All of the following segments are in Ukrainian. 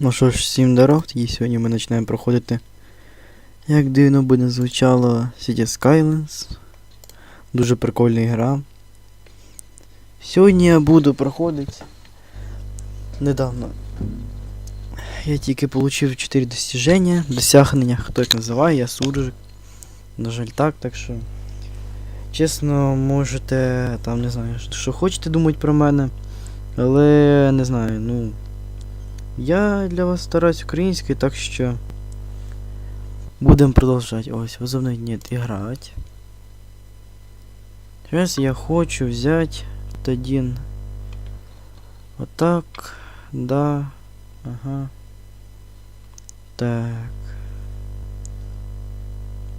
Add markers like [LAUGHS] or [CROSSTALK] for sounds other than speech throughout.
Ну що ж, всім здоров, і сьогодні ми починаємо проходити. Як дивно буде звучало City Skylines. Дуже прикольна гра. Сьогодні я буду проходити. Недавно. Я тільки отримав 4 достіження, досягнення, хто як називає, я суржик. На жаль, так, так що. Чесно, можете там не знаю, що хочете думати про мене. Але не знаю, ну. Я для вас стараюсь українською, так що будемо продовжувати. Ось, возобновить нет, играть. Сейчас я хочу взять один. Вот так. Да. Ага. Так.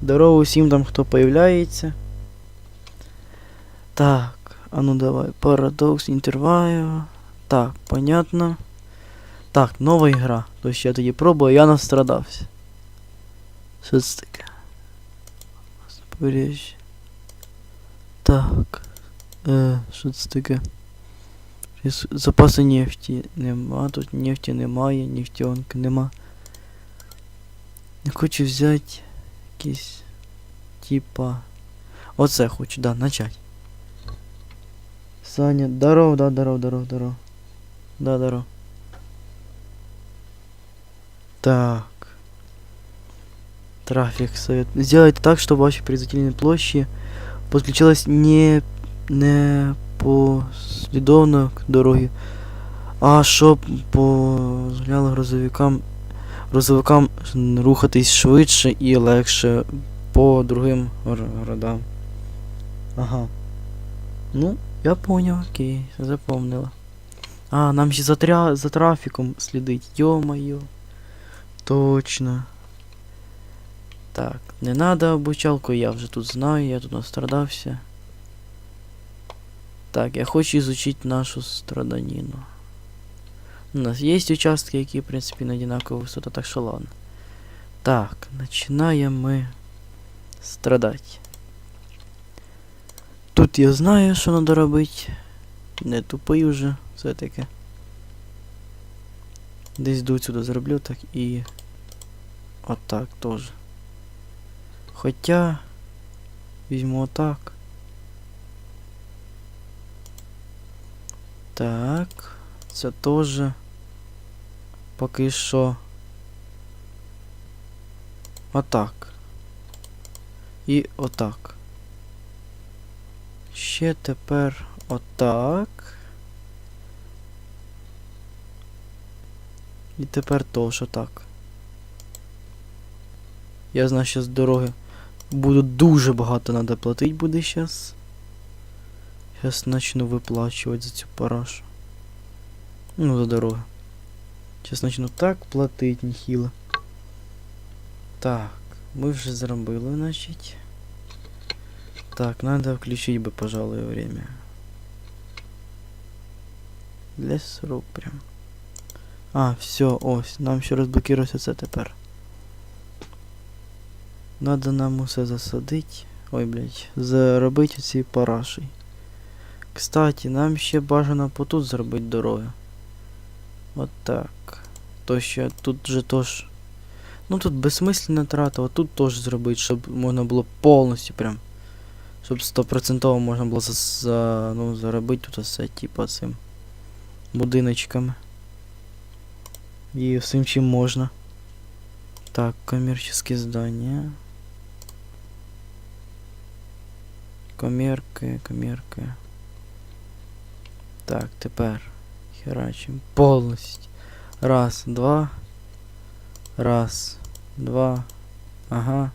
Здорово всім там, хто появляється. Так, а ну давай. Парадокс, інтерваю. Так, понятно. Так, нова ігра. Тож я тоді пробую, я настрадався. Що це таке? Побережжя. Так. Е, що це таке? Ресу- Запаси нефті нема, тут нефті немає, нефтянки нема. Не хочу взяти якісь. Типа. Оце хочу, да, начать. Саня, здоров, да, здоров, здоров, здоров. Да, здоров. Так. Трафик совет. Сделать так, чтобы вашей производительной площади подключалась не, не послідовно к дорогі, а щоб дозволяло грузовикам, грузовикам рухатись швидше і легше по другим гор- городам. Ага. Ну, я понял, окей, запомнила. А, нам ще за, тря... за трафіком слідить. Йо-моє. Точно. Так, не надо обучалку, я вже тут знаю, я тут настрадався. Так, я хочу изучить нашу страданину. У нас есть участки, які, в принципі, на одинаковой высоте, так що ладно. Так, починаем мы страдать. Тут я знаю, що надо робити. Не тупий уже, все-таки. Десь до сюди зроблю, так і. Отак теж. Хоча. Візьму отак. Так. Це теж. Поки що. Отак. І отак. Ще тепер отак. І тепер теж так. Я знаю, що з дороги буду дуже багато надо платити буде щас. Щас начну виплачувати за цю парашу. Ну, за дорогу. Щас начну так платити, ніхіло. Так, ми вже зробили, значить. Так, надо включить бы, пожалуй, время. Для срок прям. А, все, ось, нам ще розблокирується це тепер. Надо нам усе засадить. Ой, блядь, заробити ці параші. Кстати, нам ще бажано потут зробити дороги. От так. То ще тут же тож. Ну тут безсмислена трата, а тут теж зробити, щоб можна було повністю прям. Щоб стопроцентово можна було за, за, ну, заробити тут все, типа цим будиночками. І всім чим можна. Так, коммерческие здания. Комерки, комерки. Так, тепер херачим повністю. Раз, два. Раз, два. Ага.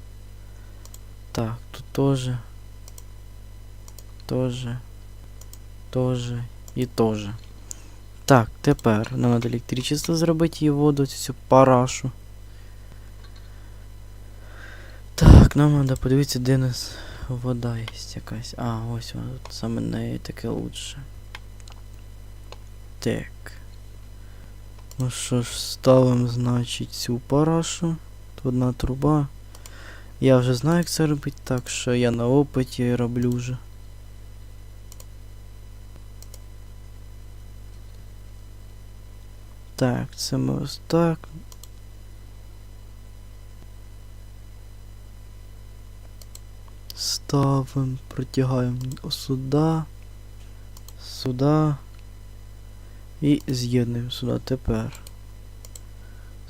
Так, тут тоже. Тоже. Тоже. І тоже. Так, тепер нам треба електричество зробити і воду, цю всю парашу. Так, нам треба подивитися, де у нас вода є якась. А, ось вона тут саме неї таке лучше. Так. Ну що ж, ставимо, значить, цю парашу. Тут одна труба. Я вже знаю, як це робити, так що я на опиті роблю вже. Так, це ми ось так. Ставимо, протягаємо сюди, сюди і з'єднуємо сюди тепер.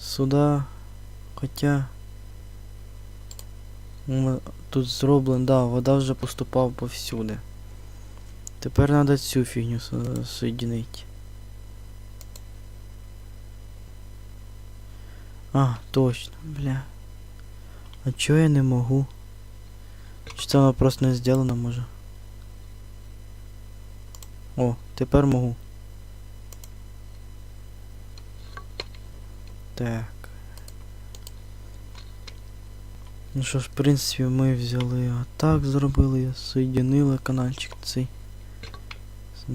Сюди. Хоча. Тут зроблено, да, вода вже поступала повсюди. Тепер треба цю фігню со- соєдинити. А, точно, бля. А чого я не можу? Чи воно просто не зроблено, може? О, тепер можу. Так. Ну що ж, в принципі, ми взяли а так зробили, соєдинили канальчик цей.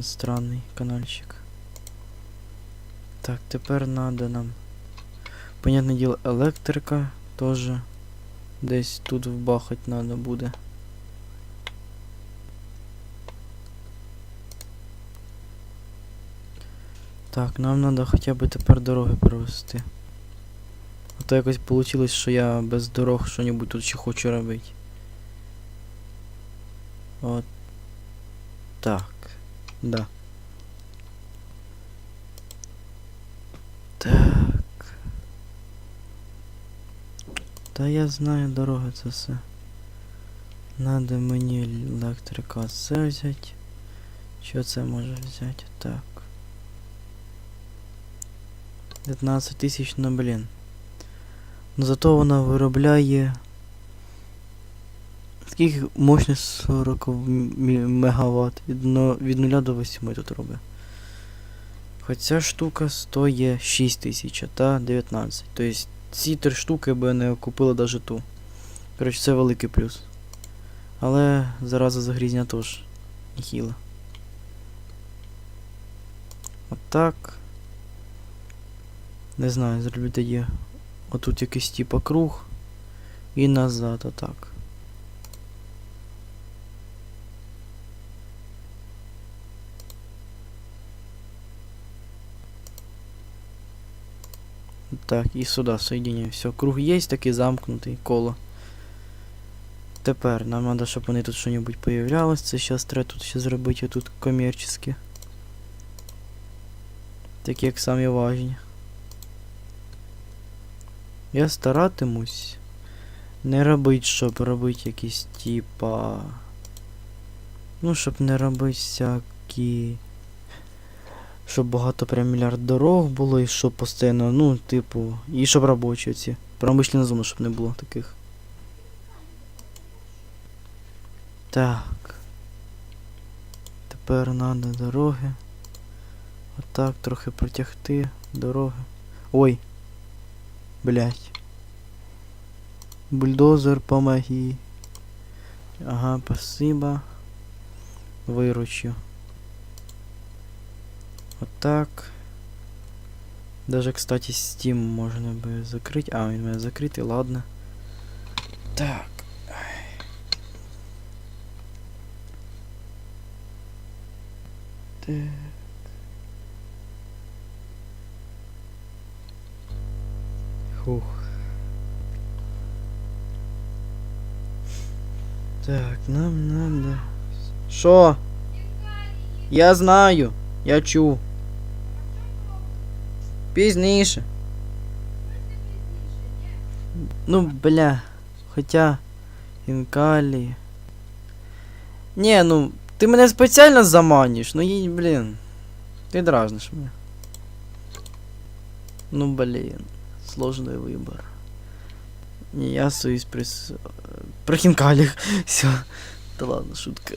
Странний канальчик. Так, тепер надо нам. Понятне діло, електрика теж десь тут вбахать надо буде. Так, нам надо хоча б тепер дороги провести. А то якось вийшло, що я без дорог що-небудь тут ще хочу робити. От. Так. Да. Так. Та я знаю дороги це все. Надо мені електрика це взяти. Що це може взяти? Так. 15 тисяч, ну блін. Ну зато вона виробляє. Скільки мощність 40 мегаватт. Від, но, від 0 до 8 тут робить. Хоча штука стоїть 6 тисяч, та 19. Тобто ці три штуки би не купили навіть ту. Коротше, це великий плюс. Але зараза загрізня теж нехіла. Отак. Не знаю, зроблю тоді отут якийсь типа круг і назад отак. Так, і сюди соєдиняю. Все, круг є, такий замкнутий коло. Тепер нам треба, щоб вони тут що-небудь появлялось. Це зараз треба тут ще зробити тут комерційське. Такі як самі важні. Я старатимусь не робити, щоб робити якісь типа. Ну, щоб не робити всякі. Щоб багато прям мільярд дорог було, і щоб постійно, ну, типу, і щоб робочі ці. Промишлені зони, щоб не було таких. Так. Тепер треба дороги. Отак трохи протягти дороги. Ой. Блять. Бульдозер, помоги. Ага, спасибо. Выручу. Вот так. Даже, кстати, Steam можно бы закрыть. А, он у меня закрытый, ладно. Так. Фух. Так, нам надо. Що? Я знаю. Я чув. Пізніше. Ну, бля. Хоча. Інкалі. Не, ну, ти мене спеціально заманиш, ну їй, блін. Ти дразниш мене. Ну, блін. Сложный выбор. Не, я союз прис... Про хинкалих. [LAUGHS] Все. Да ладно, шутка.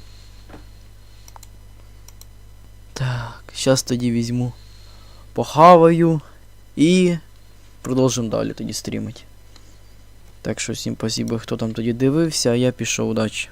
Так, сейчас тоді візьму. Похаваю. І продовжимо далі тоді стрімити. Так що всім спасибо, хто там тоді дивився, а я пішов, удачі.